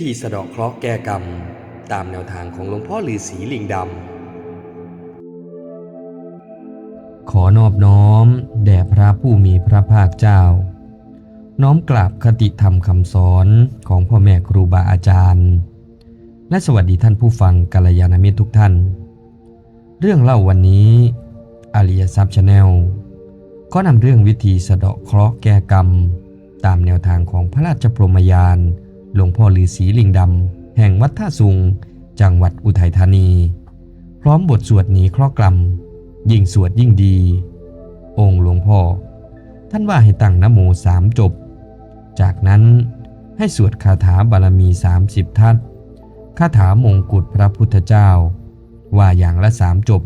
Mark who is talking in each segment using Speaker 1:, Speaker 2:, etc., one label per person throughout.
Speaker 1: ธีสะเดาะเคราะห์แก้กรรม ตามแนวทางของหลวงพ่อฤาษีลิงดำ ขอนอบน้อม แด่พระผู้มีพระภาคเจ้า น้อมกราบคติธรรมคำสอนของพ่อแม่ครูบาอาจารย์ และสวัสดีท่านผู้ฟังกัลยาณมิตรทุกท่าน เรื่องเล่าวันนี้อาริยทรัพย์ชาแนลก็นำเรื่องวิธีสะเดาะเคราะห์แก้กรรม ตามแนวทางของพระราชพรหมยาน หลวงพ่อฤาษีลิงดำ แห่งวัดท่าสุง จังหวัดอุทัยธานี พร้อมบทสวดหนีเคราะห์กรรม ยิ่งสวดยิ่งดี องค์หลวงพ่อ ท่านว่าให้ตั้งนโมสามจบ จากนั้นให้สวดคาถาบารมี 30 ทัศคาถามงกุฎพระพุทธเจ้า ว่าอย่างละสามจบ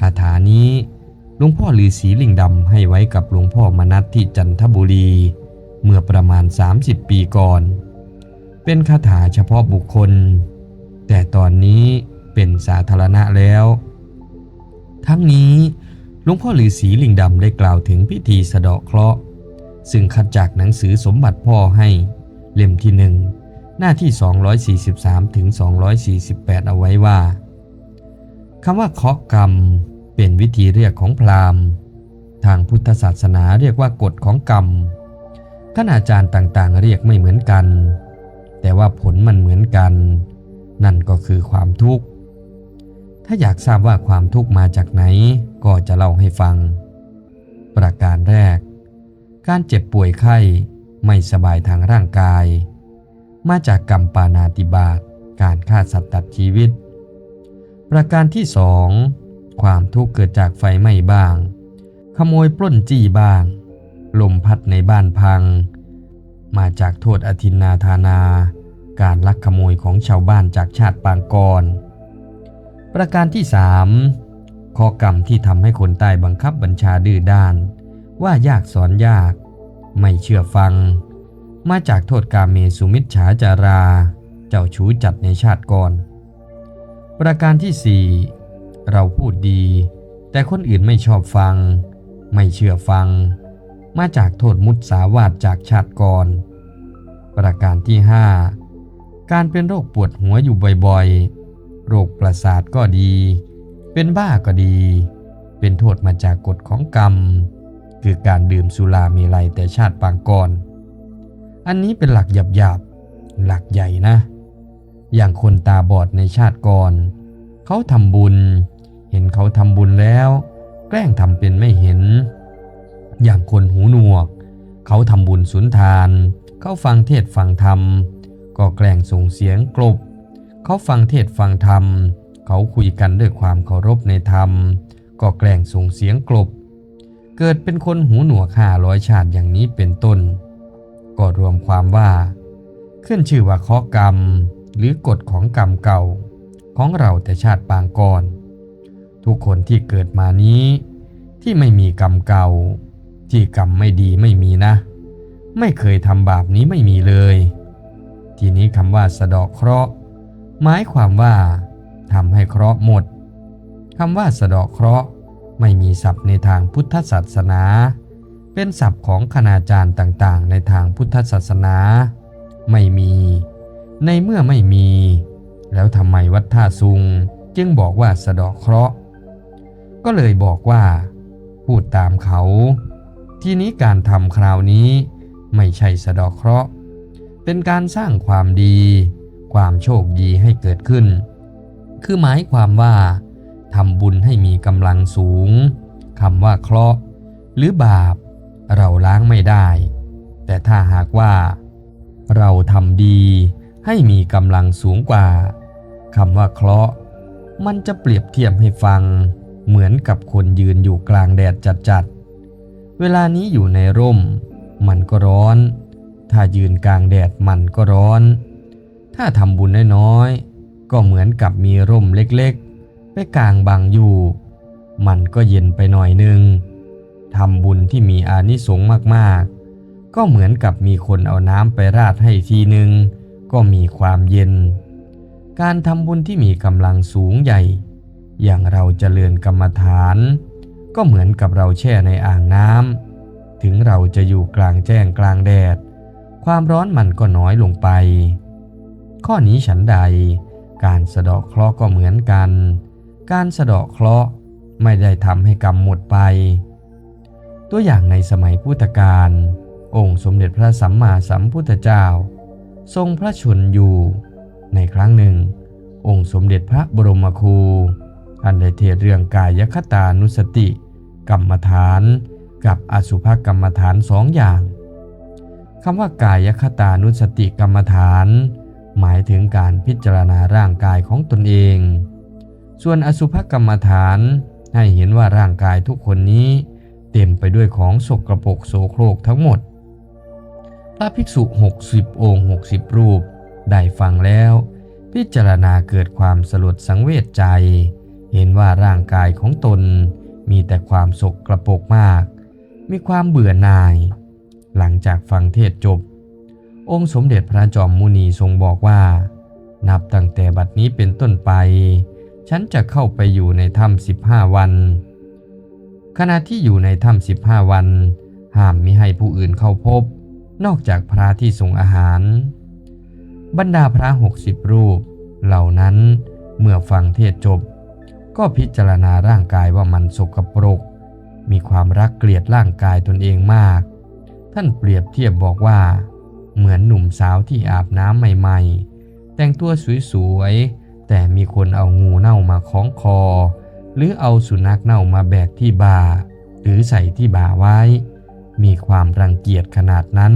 Speaker 1: คาถานี้หลวงพ่อฤาษีลิงดำให้ไว้กับหลวงพ่อมนัสที่จันทบุรี เมื่อประมาณ 30 ปีก่อน เป็นคาถาเฉพาะบุคคล แต่ตอนนี้เป็นสาธารณะแล้ว ทั้งนี้หลวงพ่อฤาษีลิงดำได้กล่าวถึงพิธีสะเดาะเคราะห์ซึ่งคัดจากหนังสือสมบัติพ่อให้เล่มที่หนึ่งหน้าที่ 243ถึง248 เอาไว้ว่าคำว่าเคราะห์กรรมเป็นวิธีเรียกของพราหมณ์ ทางพุทธศาสนาเรียกว่ากฎของกรรมท่านอาจารย์ต่างๆ เรียกไม่เหมือนกัน แต่ว่าผลมันเหมือนกัน นั่นก็คือความทุกข์ ถ้าอยากทราบว่าความทุกข์มาจากไหน ก็จะเล่าให้ฟัง ประการแรก การเจ็บป่วยไข้ไม่สบายทางร่างกาย มาจากกรรมปานาติบาตการฆ่าสัตว์ตัดชีวิต ประการที่สองความทุกข์เกิดจากไฟไหม้บ้าง ขโมยปล้นจี้บ้าง ลมพัดในบ้านพัง มาจากโทษอธินนาธานา การลักขโมยของชาวบ้านจากชาติปางก่อนประการที่สามข้อกรรมที่ทำให้คนใต้บังคับบัญชาดื้อด้าน ว่ายากสอนยาก ไม่เชื่อฟัง มาจากโทษกาเมสุมิจฉาจารา เจ้าชู้จัดในชาติก่อน ประการที่สี่เราพูดดี แต่คนอื่นไม่ชอบฟัง ไม่เชื่อฟัง มาจากโทษมุสาวาทจากชาติก่อน ประการที่ห้า การเป็นโรคปวดหัวอยู่บ่อยๆ โรคประสาทก็ดี เป็นบ้าก็ดี เป็นโทษมาจากกฎของกรรม คือการดื่มสุราเมลัยแต่ชาติปางก่อน อันนี้เป็นหลักหยาบๆ หลักใหญ่นะ อย่างคนตาบอดในชาติก่อน เขาทำบุญ เห็นเขาทำบุญแล้ว แกล้งทำเป็นไม่เห็น อย่างคนหูหนวก เขาทำบุญสุนทาน เขาฟังเทศฟังธรรม ก็แกล้งส่งเสียงกลบ เขาฟังเทศฟังธรรม เขาคุยกันด้วยความเคารพในธรรม ก็แกล้งส่งเสียงกลบ เกิดเป็นคนหูหนวกห้าร้อยชาติอย่างนี้เป็นต้น ก็รวมความว่า ขึ้นชื่อว่าข้อกรรม หรือกฎของกรรมเก่า ของเราแต่ชาติปางก่อน ทุกคนที่เกิดมานี้ ที่ไม่มีกรรมเก่า ที่กรรมไม่ดีไม่มีนะ ไม่เคยทำบาปนี้ไม่มีเลย ทีนี้คำว่าสะเดาะเคราะห์หมายความว่าทำให้เคราะห์หมดคำว่าสะเดาะเคราะห์ไม่มีศัพท์ในทางพุทธศาสนา เป็นศัพท์ของคณาจารย์ต่างๆ ในทางพุทธศาสนา ไม่มี ในเมื่อไม่มี แล้วทำไมวัดท่าซุงจึงบอกว่าสะเดาะเคราะห์ ก็เลยบอกว่า พูดตามเขา ทีนี้การทำคราวนี้ไม่ใช่สะเดาะเคราะห์ เป็นการสร้างความดี ความโชคดีให้เกิดขึ้น คือหมายความว่าทำบุญให้มีกำลังสูงคำว่าเคราะห์หรือบาป เราล้างไม่ได้ แต่ถ้าหากว่า เราทำดีให้มีกำลังสูงกว่าคำว่าเคราะห์มันจะเปรียบเทียบให้ฟัง เหมือนกับคนยืนอยู่กลางแดดจัดๆ เวลานี้อยู่ในร่ม มันก็ร้อน ถ้ายืนกลางแดดมันก็ร้อน ถ้าทำบุญน้อยๆ ก็เหมือนกับมีร่มเล็กๆ ไปกลางบังอยู่ มันก็เย็นไปหน่อยนึงทำบุญที่มีอานิสงส์มากๆ ก็เหมือนกับมีคนเอาน้ำไปราดให้ทีนึง ก็มีความเย็น การทำบุญที่มีกำลังสูงใหญ่ อย่างเราจเจริญกรรมฐาน ก็เหมือนกับเราแช่ในอ่างน้ำถึงเราจะอยู่กลางแจ้งกลางแดด ความร้อนมันก็น้อยลงไป ข้อนี้ฉันใด การสะเดาะเคราะห์ก็เหมือนกัน การสะเดาะเคราะห์ไม่ได้ทำให้กรรมหมดไป ตัวอย่างในสมัยพุทธกาลองค์สมเด็จพระสัมมาสัมพุทธเจ้า ทรงพระชนอยู่ ในครั้งหนึ่ง องค์สมเด็จพระบรมครูท่านได้เทศเรื่องกายคตานุสติ กรรมฐาน กับอสุภกรรมฐานสองอย่าง คำว่ากายคตานุสติกรรมฐาน หมายถึงการพิจารณาร่างกายของตนเอง ส่วนอสุภกรรมฐานให้เห็นว่าร่างกายทุกคนนี้เต็มไปด้วยของสกรปรกโสโครกทั้งหมด พระภิกษุ 60 องค์ 60 รูป ได้ฟังแล้ว พิจารณาเกิดความสลดสังเวชใจ เห็นว่าร่างกายของตนมีแต่ความสกรปรกมาก มีความเบื่อหน่าย หลังจากฟังเทศจบ องค์สมเด็จพระจอมมุนีทรงบอกว่า นับตั้งแต่บัดนี้เป็นต้นไป ฉันจะเข้าไปอยู่ในถ้ำสิบห้าวัน ขณะที่อยู่ในถ้ำสิบห้าวัน ห้ามมิให้ผู้อื่นเข้าพบ นอกจากพระที่ส่งอาหาร บรรดาพระหกสิบรูป เหล่านั้นเมื่อฟังเทศจบ ก็พิจารณาร่างกายว่ามันสกปรก มีความรักเกลียดร่างกายตนเองมาก ท่านเปรียบเทียบบอกว่า เหมือนหนุ่มสาวที่อาบน้ำใหม่ๆ แต่งตัวสวยๆ แต่มีคนเอางูเน่ามาคล้องคอ หรือเอาสุนัขเน่ามาแบกที่บ่า หรือใส่ที่บ่าไว้ มีความรังเกียจขนาดนั้น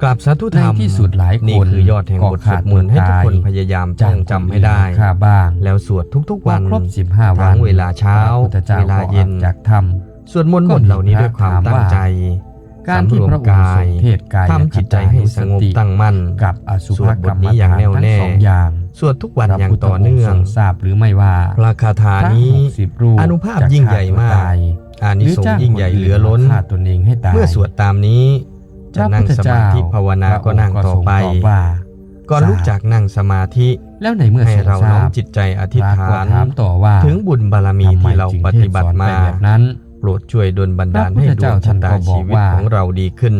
Speaker 2: กราบสาธุธรรม
Speaker 1: ในที่สุดหลายคน
Speaker 2: นี่คือยอดแห่งบทสวดมนต์ให้ทุกคนพยายามจ้องจำให้ได้
Speaker 1: ข้าบ้าง
Speaker 2: แล้วสวดทุกๆ
Speaker 1: วั
Speaker 2: วันน
Speaker 1: ครบสิบห้าวัน
Speaker 2: ทั้งเวลาเช้า
Speaker 1: พระพุทธเจ้า
Speaker 2: เวลาเย็น
Speaker 1: ก็ออกจากถ้
Speaker 2: สวดมนต์บทเหล่านี้ด้วยความตั้งใจำ
Speaker 1: การที่พระองค์ทรงเทศน์กาย
Speaker 2: ทำจิตใจให้สงบตั้งมั่น
Speaker 1: กับอสุ
Speaker 2: ส
Speaker 1: ภ
Speaker 2: วดบ
Speaker 1: กร
Speaker 2: ท
Speaker 1: รม
Speaker 2: นี้อย่าง
Speaker 1: ฐาน
Speaker 2: แน่ว
Speaker 1: ทั้ง
Speaker 2: แน่
Speaker 1: สองอย่าง
Speaker 2: สวดทุกวัน
Speaker 1: พระ
Speaker 2: อย่าง
Speaker 1: พุทธ
Speaker 2: ต่อเนื่อง
Speaker 1: ทรงทราบหรือไม่ว่า
Speaker 2: พระคาถา
Speaker 1: พระ
Speaker 2: นี้
Speaker 1: หกสิบรูป
Speaker 2: อนุภาพ
Speaker 1: จะ
Speaker 2: ยิ่งใหญ่มาก
Speaker 1: ฆ่ตัวตย
Speaker 2: อานิสงส์ยิ่งใหญ่เหลือล้น
Speaker 1: ฆ่าตนเองให้ตาย
Speaker 2: เมื่อสวดตามนี้
Speaker 1: พ
Speaker 2: จะ
Speaker 1: ระ
Speaker 2: นั่
Speaker 1: พุ
Speaker 2: ง
Speaker 1: ทธ
Speaker 2: ส
Speaker 1: เจ้
Speaker 2: มาธิภาวนาก็นั่งต่อไป
Speaker 1: พระงค์ก็ทรงตอบว่า
Speaker 2: ก่อนลุกจากนั่งสมาธิ
Speaker 1: แล้วในเมื่อ
Speaker 2: ให้
Speaker 1: ทรง
Speaker 2: เรา
Speaker 1: ท
Speaker 2: น้อ
Speaker 1: รามบ
Speaker 2: จิตใจอธิษ
Speaker 1: พระ
Speaker 2: ฐา
Speaker 1: ก็
Speaker 2: น
Speaker 1: ถามต่อว่า
Speaker 2: ถึงบุญบารมี
Speaker 1: ทำไที่
Speaker 2: เรา
Speaker 1: จึง
Speaker 2: ปฏิบัติมา
Speaker 1: เทศสอนไปแบบนั้น
Speaker 2: โปรดช่วยดลบันดาล
Speaker 1: พระพุท
Speaker 2: ให้
Speaker 1: ธ
Speaker 2: ดว
Speaker 1: เจ้าง
Speaker 2: ชะตา
Speaker 1: ท่านก็บอก
Speaker 2: ชีวิต
Speaker 1: ว่า
Speaker 2: ของเราดีขึ้น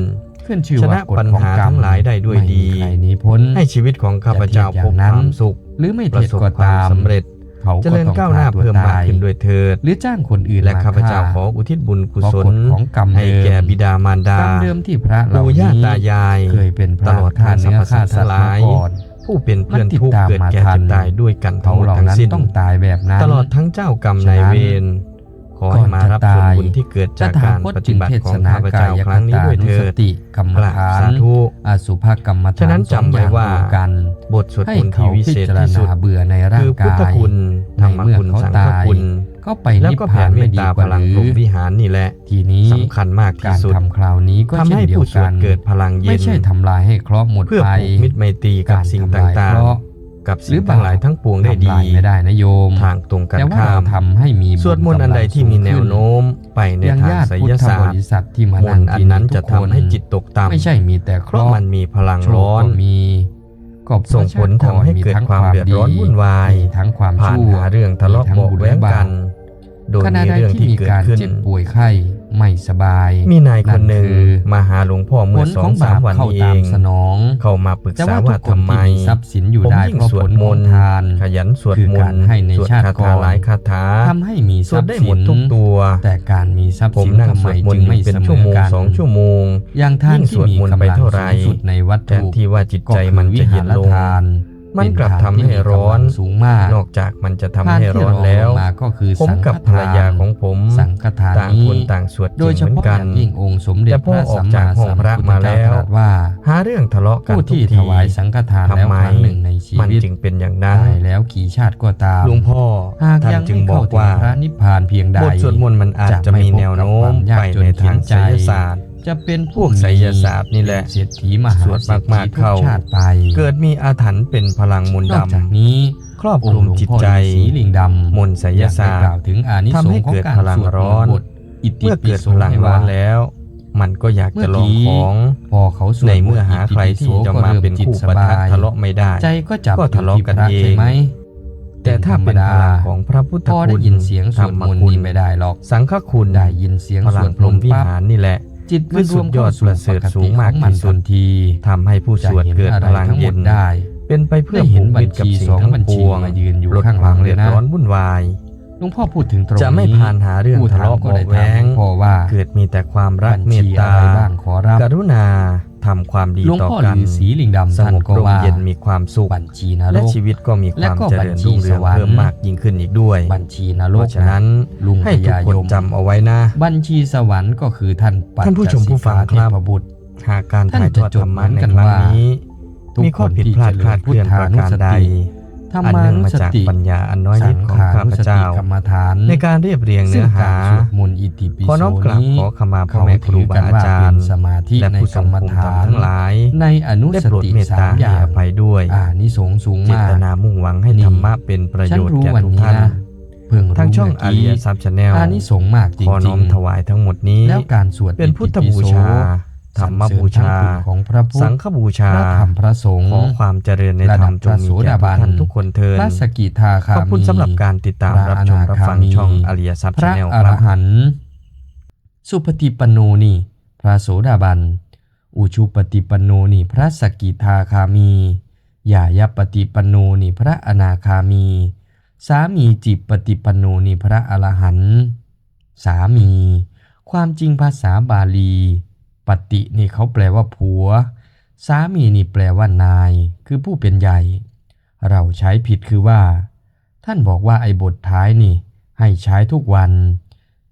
Speaker 1: ขึ้นชื่อ
Speaker 2: ช
Speaker 1: ว่า
Speaker 2: นะ
Speaker 1: กฎ
Speaker 2: ปัญ
Speaker 1: ของ
Speaker 2: หาก
Speaker 1: รรม
Speaker 2: ทั้งหลายได้ด้วยดี
Speaker 1: ไม่มีใครหนีพ้น
Speaker 2: ให้ชีวิตของข้าพเจ้า
Speaker 1: จะเทศอ
Speaker 2: พ
Speaker 1: ย่า
Speaker 2: บ
Speaker 1: งนั้น
Speaker 2: ความสุข
Speaker 1: หรือไม่
Speaker 2: ป
Speaker 1: เท
Speaker 2: ระ
Speaker 1: ศ
Speaker 2: สบ
Speaker 1: ก็
Speaker 2: ความ
Speaker 1: ตาม
Speaker 2: สำเร็จ
Speaker 1: เขา
Speaker 2: เจ
Speaker 1: ก็
Speaker 2: ริญ
Speaker 1: ต้อง
Speaker 2: ก้าวหน้า
Speaker 1: ฆ่ตัว
Speaker 2: เพิ่มมาก
Speaker 1: ตย
Speaker 2: ขึ้นด้วยเถิด
Speaker 1: หรือจ้างคนอื่น
Speaker 2: และ
Speaker 1: มา
Speaker 2: ข้าพเจ้า
Speaker 1: ฆ่
Speaker 2: ขออุทิศบุญกุ
Speaker 1: เพราะ
Speaker 2: ศ
Speaker 1: ก
Speaker 2: ล
Speaker 1: ฎของกรรม
Speaker 2: ให้
Speaker 1: เดิ
Speaker 2: แก่
Speaker 1: ม
Speaker 2: บิดามารดาก
Speaker 1: รรมเดิมที่พระเหล่า
Speaker 2: ปู่ย่า
Speaker 1: นี้
Speaker 2: ตายาย
Speaker 1: เคยเป็นพ
Speaker 2: ต
Speaker 1: ระ
Speaker 2: ลอด
Speaker 1: ฆ่า
Speaker 2: ทางสร
Speaker 1: เนื้
Speaker 2: ร
Speaker 1: อ
Speaker 2: พสั
Speaker 1: ฆ่า
Speaker 2: ตว์
Speaker 1: สั
Speaker 2: ทั้
Speaker 1: ต
Speaker 2: ง
Speaker 1: ว์
Speaker 2: หลาย
Speaker 1: มาก่อน
Speaker 2: ผู้เป็นเพื่อน
Speaker 1: มันติด
Speaker 2: ทุกข์
Speaker 1: ตาม
Speaker 2: เกิด
Speaker 1: มา
Speaker 2: แก่
Speaker 1: ทัน
Speaker 2: เจ็บตายด้วยกันทั้
Speaker 1: เขา
Speaker 2: งหมด
Speaker 1: เหล่า
Speaker 2: ทั้ง
Speaker 1: นั้น
Speaker 2: สิ้น
Speaker 1: ต้องตายแบบนั้น
Speaker 2: ตลอดทั้งเจ้ากรรมนายเวร ขอให้มารับผลบุญที่เกิดจากการปฏิบัติของข้าพเจ้าครั้งนี้ด้วยเถิด
Speaker 1: ติกรรม
Speaker 2: กราบ
Speaker 1: ฐาน
Speaker 2: สาธุ
Speaker 1: อสุภกรรมฐาน
Speaker 2: ฉะนั้นจำไว้ว่า
Speaker 1: สองอย่งรมกัน
Speaker 2: บทสวด
Speaker 1: ให้
Speaker 2: มนต์
Speaker 1: เขา
Speaker 2: ที่วิ
Speaker 1: พิ
Speaker 2: เศษ
Speaker 1: จาร
Speaker 2: ที่สุด
Speaker 1: ณาเบื่อในร่า
Speaker 2: คื
Speaker 1: ง
Speaker 2: อพุท
Speaker 1: กา
Speaker 2: ธ
Speaker 1: ย
Speaker 2: คุณธรรมคุณ
Speaker 1: ในเมื่อเขา
Speaker 2: สังฆ
Speaker 1: ตาย
Speaker 2: คุณ
Speaker 1: ก็ไป
Speaker 2: แล้ว
Speaker 1: นิพ
Speaker 2: ก็แผ่
Speaker 1: พาน
Speaker 2: เม
Speaker 1: ไม่
Speaker 2: ต
Speaker 1: ดี
Speaker 2: ตากพ
Speaker 1: ว่า
Speaker 2: ลัง
Speaker 1: ห
Speaker 2: พ
Speaker 1: รื
Speaker 2: รห
Speaker 1: อ
Speaker 2: มวิหารนี่แหละ
Speaker 1: ทีนี้
Speaker 2: สำคัญมากที่
Speaker 1: การ
Speaker 2: สุด
Speaker 1: ทำคราวนี้ก็
Speaker 2: ทำ
Speaker 1: เช่น
Speaker 2: ให้
Speaker 1: เดีย
Speaker 2: ผู้
Speaker 1: ว
Speaker 2: สว
Speaker 1: กั
Speaker 2: ด
Speaker 1: น
Speaker 2: เกิดพลังเย็
Speaker 1: ไม่
Speaker 2: น
Speaker 1: ใช่ทำลายให้เคราะห์หมด
Speaker 2: เพื่อ
Speaker 1: ไป
Speaker 2: ผูกมิตรไมตรีกับสิ่ง
Speaker 1: การทำลาย
Speaker 2: ต่าง
Speaker 1: เคราะห์
Speaker 2: ๆ กับสิ่งทั้งหลายทั้งปวงได้
Speaker 1: ทำ
Speaker 2: ดี
Speaker 1: ลายไม่ได้นะโยม
Speaker 2: ทางตรงกัน
Speaker 1: แต่ว่า
Speaker 2: ข้า
Speaker 1: เรา
Speaker 2: ม
Speaker 1: ทำให้มีบุญ
Speaker 2: สวดมนต์อันใดที่มีแนวโน้ม ไปใน
Speaker 1: อย่าง
Speaker 2: ทาง
Speaker 1: ญาติ
Speaker 2: ไส
Speaker 1: พุท
Speaker 2: ย
Speaker 1: ธ
Speaker 2: ศา
Speaker 1: บ
Speaker 2: สตร์
Speaker 1: ริษัทที่มาม
Speaker 2: นต์อันนั้นจะทำให้จิตตกต่ำ
Speaker 1: ไม่ใช่มีแต่เค
Speaker 2: เพราะ
Speaker 1: ราะห์
Speaker 2: มันมีพลัง
Speaker 1: โชค
Speaker 2: ร้อน
Speaker 1: ก็มีก็
Speaker 2: ส่งผลทำให้เกิดความเดือดร้อนวุ่นวาย
Speaker 1: มีทั้งความ
Speaker 2: ผ่าน
Speaker 1: ชั่ว
Speaker 2: หาเรื่องทะเลาะ
Speaker 1: มีทั้ง
Speaker 2: เบาะ
Speaker 1: บุญ
Speaker 2: แว้ง
Speaker 1: และบาป
Speaker 2: กัน โดย
Speaker 1: ขณะ
Speaker 2: มี
Speaker 1: ใด
Speaker 2: เรื่อง
Speaker 1: ที่
Speaker 2: ที่
Speaker 1: มี
Speaker 2: เกิด
Speaker 1: การ
Speaker 2: ขึ้น
Speaker 1: เจ็บป่วยไข้ ไม่สบาย
Speaker 2: มีนายคนหนึ่ง
Speaker 1: นั่นคือ
Speaker 2: มาหาหลวงพ่อ
Speaker 1: ผ
Speaker 2: เมื่อ
Speaker 1: ล
Speaker 2: สอ
Speaker 1: ของง
Speaker 2: สา
Speaker 1: บามป
Speaker 2: วัน
Speaker 1: เข้า
Speaker 2: นี้เอ
Speaker 1: ตาม
Speaker 2: ง
Speaker 1: สนอง
Speaker 2: เข้ามาปรึก
Speaker 1: แต่
Speaker 2: ษา
Speaker 1: ว่าทุ
Speaker 2: ว่าก
Speaker 1: คน
Speaker 2: ทำไม
Speaker 1: ที่มีทรัพย์สินอยู่
Speaker 2: ผม
Speaker 1: ได้
Speaker 2: ยิ่ง
Speaker 1: เพราะ
Speaker 2: สว
Speaker 1: ผ
Speaker 2: ด
Speaker 1: ล
Speaker 2: ม
Speaker 1: ของ
Speaker 2: นต์
Speaker 1: ทาน
Speaker 2: ขยันสวด
Speaker 1: คือ
Speaker 2: ม
Speaker 1: กานร
Speaker 2: ต์
Speaker 1: ให้ใน
Speaker 2: สวด
Speaker 1: ชาติ
Speaker 2: คา
Speaker 1: ก่
Speaker 2: ถา
Speaker 1: อน
Speaker 2: หลายคาถา
Speaker 1: ทำให้มี
Speaker 2: ส
Speaker 1: ท
Speaker 2: ว
Speaker 1: รั
Speaker 2: ด
Speaker 1: พ
Speaker 2: ได้
Speaker 1: ย์
Speaker 2: หม
Speaker 1: สิ
Speaker 2: ด
Speaker 1: น
Speaker 2: ทุกตัว
Speaker 1: แต่การมีทรัพย์
Speaker 2: ผม
Speaker 1: สิน
Speaker 2: นั่ง
Speaker 1: ทำ
Speaker 2: ส
Speaker 1: ไม
Speaker 2: วดมน
Speaker 1: จึง
Speaker 2: ต์
Speaker 1: ไม่
Speaker 2: เป็น
Speaker 1: เสม
Speaker 2: ชั่ว
Speaker 1: อ
Speaker 2: โมง
Speaker 1: กัน
Speaker 2: สองชั่วโมง
Speaker 1: อย่างทาน
Speaker 2: ยิ่ง
Speaker 1: ที่
Speaker 2: สวด
Speaker 1: มี
Speaker 2: มนต์
Speaker 1: กำ
Speaker 2: ไป
Speaker 1: ลัง
Speaker 2: เท่าไหร่
Speaker 1: สูงสุดในวัต
Speaker 2: แท
Speaker 1: ถุ
Speaker 2: นที่ว่าจิต
Speaker 1: ก็
Speaker 2: ใจ
Speaker 1: คือ
Speaker 2: มัน
Speaker 1: วิ
Speaker 2: จะ
Speaker 1: หา
Speaker 2: เย็น
Speaker 1: ร
Speaker 2: ลง
Speaker 1: ทาน
Speaker 2: มันกลับ
Speaker 1: เป็
Speaker 2: ทำให้ร้อน
Speaker 1: ทางที่มีกำลังสูงมาก
Speaker 2: นอกจากมันจะทำ
Speaker 1: ทาน
Speaker 2: ให้
Speaker 1: ที่
Speaker 2: ร้อน
Speaker 1: รอง
Speaker 2: แล้ว
Speaker 1: ลงมาก็คือ
Speaker 2: ผม
Speaker 1: สังฆ
Speaker 2: กับภรรยาของผม
Speaker 1: สังฆทาน
Speaker 2: ต่าง
Speaker 1: นี้
Speaker 2: คนต่างสวดจ
Speaker 1: โด
Speaker 2: ริ
Speaker 1: ย
Speaker 2: ง
Speaker 1: เฉ
Speaker 2: เหมือน
Speaker 1: พาะ
Speaker 2: กั
Speaker 1: อนย่างยิ่งองค์สมเด็จ
Speaker 2: แต่
Speaker 1: พ
Speaker 2: พอ
Speaker 1: ระ
Speaker 2: ออก
Speaker 1: สัม
Speaker 2: จาก
Speaker 1: มา
Speaker 2: ห้อง
Speaker 1: สัม
Speaker 2: พระ
Speaker 1: พุทธ
Speaker 2: มา
Speaker 1: เจ้า
Speaker 2: แล้ว
Speaker 1: ตรัสว่า
Speaker 2: หาเรื่องทะเลาะกัน
Speaker 1: ผู้
Speaker 2: ทุก
Speaker 1: ที่
Speaker 2: ที
Speaker 1: ถวายสังฆทานแล้ว
Speaker 2: ทำไม
Speaker 1: ครั้งหนึ่งในชี
Speaker 2: มัน
Speaker 1: วิต
Speaker 2: จึงเป็นอย่างนั้น
Speaker 1: ตายแล้วกี่ชาติก็ตาม
Speaker 2: หลวงพ่อ
Speaker 1: หาก
Speaker 2: ท่าน
Speaker 1: ยัง
Speaker 2: จึง
Speaker 1: ไม่
Speaker 2: บอ
Speaker 1: เข้ากถึง
Speaker 2: ว่า
Speaker 1: พระนิพพานเพียงใด
Speaker 2: บทสวดมนต์มันอาจจะมีแนวโน้มไปในทางไสยศาสตร์
Speaker 1: จะเป็น
Speaker 2: พวกไสยศาสตร์นี่แหละ
Speaker 1: เศรษฐีมหา
Speaker 2: สวด
Speaker 1: เศรษฐี
Speaker 2: มากๆ
Speaker 1: ทุก
Speaker 2: เข้า
Speaker 1: ชาติไป
Speaker 2: เกิดมีอาถรรพ์เป็นพลังมนต์
Speaker 1: นอกจาก
Speaker 2: ดำ
Speaker 1: นี้
Speaker 2: ครอบคลุมจิตใจ
Speaker 1: องค์หลวงพ่อฤาษีลิงดำ
Speaker 2: มนต์ไสยศาสตร์
Speaker 1: ยังได้กล่าวถึงอานิส
Speaker 2: ทำ
Speaker 1: ง
Speaker 2: ให้
Speaker 1: ส์ของ
Speaker 2: เกิด
Speaker 1: การ
Speaker 2: พลัง
Speaker 1: สวด
Speaker 2: ร้อน
Speaker 1: มนต์บทอิติ
Speaker 2: เมื่อ
Speaker 1: ปิ
Speaker 2: เกิด
Speaker 1: โส
Speaker 2: พลัง
Speaker 1: ให้
Speaker 2: ร้อ
Speaker 1: ว่า
Speaker 2: นแล้ว มันก็อยากจะลองของ
Speaker 1: พอเขาสวด
Speaker 2: ในเมื่อหาใครที่จะมาเป็นคู่ปะทะทะเลาะไม่ได้
Speaker 1: ใจก็จับ
Speaker 2: ก็ทะเลาะกัน
Speaker 1: อยู่ที่พระ
Speaker 2: เอง
Speaker 1: ใช่ไหม
Speaker 2: แต่ถ้าเป็นพลังของพระพุทธ
Speaker 1: พอได้
Speaker 2: คุณ
Speaker 1: ยินเสียงส
Speaker 2: ธร
Speaker 1: วด
Speaker 2: ร
Speaker 1: ม
Speaker 2: ม
Speaker 1: นต์
Speaker 2: คุณ
Speaker 1: นี่ไม่ได้หรอก
Speaker 2: สังฆคุณ
Speaker 1: ได้ยินเสียง
Speaker 2: พ
Speaker 1: ส
Speaker 2: ลั
Speaker 1: ว
Speaker 2: ง
Speaker 1: ด
Speaker 2: พร
Speaker 1: ม
Speaker 2: หม
Speaker 1: นต์
Speaker 2: วิ
Speaker 1: ปั๊บ
Speaker 2: หารนี่แหละ
Speaker 1: จิต
Speaker 2: คือสุดยอดประเสริฐสูงมากที่สุด
Speaker 1: ทันที
Speaker 2: ทำให้ผู้สวดเกิดพลังเย็น
Speaker 1: ได้
Speaker 2: เป็นไปเพื่อ
Speaker 1: ได้เห็น
Speaker 2: ผูกมิตรกับ
Speaker 1: บัญชี
Speaker 2: สิ่ง
Speaker 1: สอง
Speaker 2: ทั้ง
Speaker 1: บัญ
Speaker 2: ป
Speaker 1: ชี
Speaker 2: วง
Speaker 1: มายืนอยู่
Speaker 2: ลด
Speaker 1: ข้าง
Speaker 2: ค
Speaker 1: หลั
Speaker 2: วาม
Speaker 1: งเลย
Speaker 2: เดือด
Speaker 1: นะ
Speaker 2: ร้อนวุ่นวาย
Speaker 1: หลวงพ่อพูดถึงตรงนี้
Speaker 2: จะไม่พานหาเรื่อง
Speaker 1: ผู้
Speaker 2: ทะเลาะ
Speaker 1: ถมก็
Speaker 2: เบาะ
Speaker 1: ได้
Speaker 2: แว้ง
Speaker 1: ถามพ่อว่า
Speaker 2: เกิดมีแต่ความรัก
Speaker 1: บัญ
Speaker 2: เม
Speaker 1: ชี
Speaker 2: ต
Speaker 1: อะ
Speaker 2: ตา
Speaker 1: ไรบ้างขอรับ
Speaker 2: กรุณา ทำความดี
Speaker 1: หลวง
Speaker 2: ต่อ
Speaker 1: พ่อ
Speaker 2: กัน
Speaker 1: ฤาษีลิงดำ
Speaker 2: ส
Speaker 1: ท่าน
Speaker 2: งบ
Speaker 1: ก็
Speaker 2: ร่ม
Speaker 1: ว่า
Speaker 2: เย็นมีความสุข
Speaker 1: บัญชีนร
Speaker 2: และ
Speaker 1: ก
Speaker 2: ชีวิตก็มีความ
Speaker 1: และก็
Speaker 2: เจริญรุ่งเรือง
Speaker 1: บัญชีสวรรค์
Speaker 2: เพิ่มมากยิ่งขึ้นอีกด้วย
Speaker 1: บัญชีนร
Speaker 2: เพ
Speaker 1: ก
Speaker 2: ราะฉะนั้น
Speaker 1: ลุง
Speaker 2: ให้
Speaker 1: พ
Speaker 2: ทุก
Speaker 1: ญา
Speaker 2: คน
Speaker 1: ยม
Speaker 2: จำเอาไว้นะ
Speaker 1: บัญชีสวรรค์ก็คือท่านปัจ
Speaker 2: ท่านผู้ชมผู้ฟัง
Speaker 1: จสิกา
Speaker 2: ครับ
Speaker 1: เทพบุตร
Speaker 2: หากการ
Speaker 1: ท่าน
Speaker 2: ถ่ายทอด
Speaker 1: จะจด
Speaker 2: ธรรมะ
Speaker 1: เหมื
Speaker 2: ใน
Speaker 1: อนกัน
Speaker 2: ครั้ง
Speaker 1: ว่า
Speaker 2: นี้
Speaker 1: ทุก
Speaker 2: มีข้อผิดพลาดคลาดเคลื่อนประการใด
Speaker 1: ธรร
Speaker 2: อัน
Speaker 1: มา
Speaker 2: เนื่อง
Speaker 1: นุ
Speaker 2: มา
Speaker 1: ส
Speaker 2: จาก
Speaker 1: ติ
Speaker 2: ปัญญาอันน้อย
Speaker 1: สั
Speaker 2: นิด
Speaker 1: ง
Speaker 2: ของ
Speaker 1: ขา
Speaker 2: ข้า
Speaker 1: นุ
Speaker 2: พ
Speaker 1: สติ
Speaker 2: เจ้า
Speaker 1: กรรมฐาน
Speaker 2: ในการเรียบเรียง
Speaker 1: ซึ่
Speaker 2: เนื้
Speaker 1: ง
Speaker 2: อ
Speaker 1: การ
Speaker 2: หา
Speaker 1: สวดมนต์อิติปิ
Speaker 2: ขอ
Speaker 1: โส
Speaker 2: น้อมกราบ
Speaker 1: นี้
Speaker 2: ขอขมาพ่อ
Speaker 1: เขา
Speaker 2: แม่ครู
Speaker 1: ถือบากัน
Speaker 2: อา
Speaker 1: ว่า
Speaker 2: จา
Speaker 1: เป็
Speaker 2: ร
Speaker 1: น
Speaker 2: ย์
Speaker 1: สมาธิ
Speaker 2: และ
Speaker 1: ใน
Speaker 2: ผู้ท
Speaker 1: ก
Speaker 2: ร
Speaker 1: รงรม
Speaker 2: ภูมิธรร
Speaker 1: ฐามน
Speaker 2: ทั้งหลาย
Speaker 1: ในอนุ
Speaker 2: ได้
Speaker 1: ส
Speaker 2: โปรด
Speaker 1: ติ
Speaker 2: เมต
Speaker 1: สา
Speaker 2: ตาม
Speaker 1: อ
Speaker 2: ให้
Speaker 1: ย่าง
Speaker 2: อภัยด้วย
Speaker 1: อ่านิสงส์สูง
Speaker 2: เจ
Speaker 1: มาก
Speaker 2: ตนามุ่งหวังให้
Speaker 1: นี่
Speaker 2: ธรรมะเป็นประ
Speaker 1: ฉั
Speaker 2: โย
Speaker 1: น
Speaker 2: ชน์
Speaker 1: รู้
Speaker 2: แก่
Speaker 1: วัน
Speaker 2: ทุก
Speaker 1: นี้
Speaker 2: ท่าน
Speaker 1: นะเพิ่งรู้
Speaker 2: ทางช่อง
Speaker 1: เมื่
Speaker 2: อา
Speaker 1: กี้
Speaker 2: ริยทรัพย์ชาแนล
Speaker 1: อานิสงส์มากจริ
Speaker 2: ขอน้องม
Speaker 1: ๆ
Speaker 2: ถวายทั้งหมดนี้
Speaker 1: แล้วการสวด
Speaker 2: เป็นพุทธบูชา ธรรมบูชา
Speaker 1: สรรเสริญพระคุณของพระพุทธ
Speaker 2: สังฆบูชา
Speaker 1: พระธรรมพระสงฆ์
Speaker 2: ขอความเจริญใน
Speaker 1: ระ
Speaker 2: ธร
Speaker 1: ดั
Speaker 2: ร
Speaker 1: บ
Speaker 2: มจงมีแก่
Speaker 1: พระโสดาบัน
Speaker 2: ทุกท่านทุกคนเทิน
Speaker 1: พระสกิทาคา
Speaker 2: ขอบคุณ
Speaker 1: มี
Speaker 2: สำหรับการติดตาม
Speaker 1: พระ
Speaker 2: รับชม
Speaker 1: อนา
Speaker 2: รับฟัง
Speaker 1: คามี
Speaker 2: ช่องอริยทรัพย์
Speaker 1: พ
Speaker 2: ชา
Speaker 1: ระ
Speaker 2: แนล
Speaker 1: อ
Speaker 2: ค
Speaker 1: ร
Speaker 2: รับ
Speaker 1: หันต์สุปฏิปันโนนี่ พระโสดาบัน อุชุปฏิปันโนนี่ พระสกกิทาคามียายปฏิปันโนนี่ พระอนาคามี สามีจิปฏิปันโนนี่ พระอรหันต์สามี ความจริงภาษาบาลี ปฏินี่เขาแปลว่าผัว สามีนี่แปลว่านาย คือผู้เป็นใหญ่ เราใช้ผิดคือว่า ท่านบอกว่าไอ้บทท้ายนี่ ให้ใช้ทุกวัน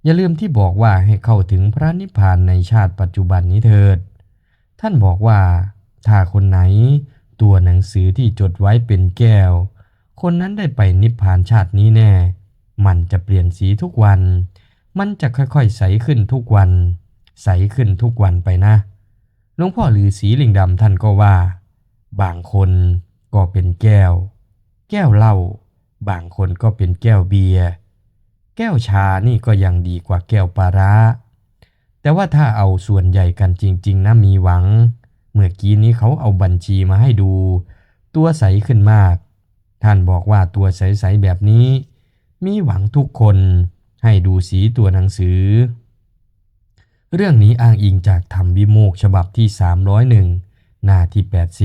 Speaker 1: อย่าลืมที่บอกว่าให้เข้าถึงพระนิพพานในชาติปัจจุบันนี้เถิด ท่านบอกว่า ถ้าคนไหน ตัวหนังสือที่จดไว้เป็นแก้ว คนนั้นได้ไปนิพพานชาตินี้แน่ มันจะเปลี่ยนสีทุกวัน มันจะค่อยๆใสขึ้นทุกวัน ใสขึ้นทุกวันไปนะหลวงพ่อฤาษีลิงดำท่านก็ว่า บางคนก็เป็นแก้ว แก้วเหล้าบางคนก็เป็นแก้วเบียร์แก้วชานี่ก็ยังดีกว่าแก้วปลาร้า แต่ว่าถ้าเอาส่วนใหญ่กันจริง ๆนะมีหวัง เมื่อกี้นี้เขาเอาบัญชีมาให้ดู ตัวใสขึ้นมาก ท่านบอกว่าตัวใส ๆ แบบนี้ มีหวังทุกคนให้ดูสีตัวหนังสือ เรื่องนี้อ้างอิงจากธรรมวิโมกข์ฉบับที่ 301 หน้าที่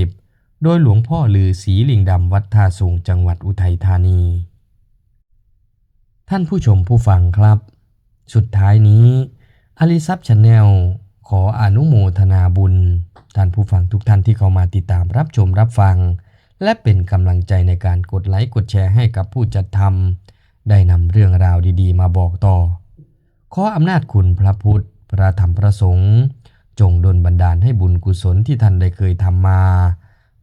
Speaker 1: 80 โดยหลวงพ่อลือศรีลิงดำวัดท่าสูงจังหวัดอุทัยธานี ท่านผู้ชมผู้ฟังครับ สุดท้ายนี้อลิซับชาแนลขออนุโมทนาบุญ ท่านผู้ฟังทุกท่านที่เข้ามาติดตามรับชมรับฟัง และเป็นกำลังใจในการกดไลค์กดแชร์ให้กับผู้จัดทำได้นำเรื่องราวดีๆ มาบอกต่อ ขออำนาจคุณพระพุทธ พระธรรมพระสงฆ์จงดลบันดาลให้บุญกุศลที่ท่านได้เคยทำมา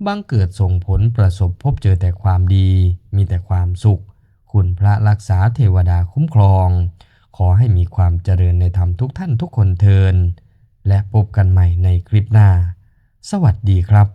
Speaker 1: บังเกิดส่งผลประสบพบเจอแต่ความดี มีแต่ความสุข คุณพระรักษาเทวดาคุ้มครอง ขอให้มีความเจริญในธรรมทุกท่านทุกคนเทิน และพบกันใหม่ในคลิปหน้า สวัสดีครับ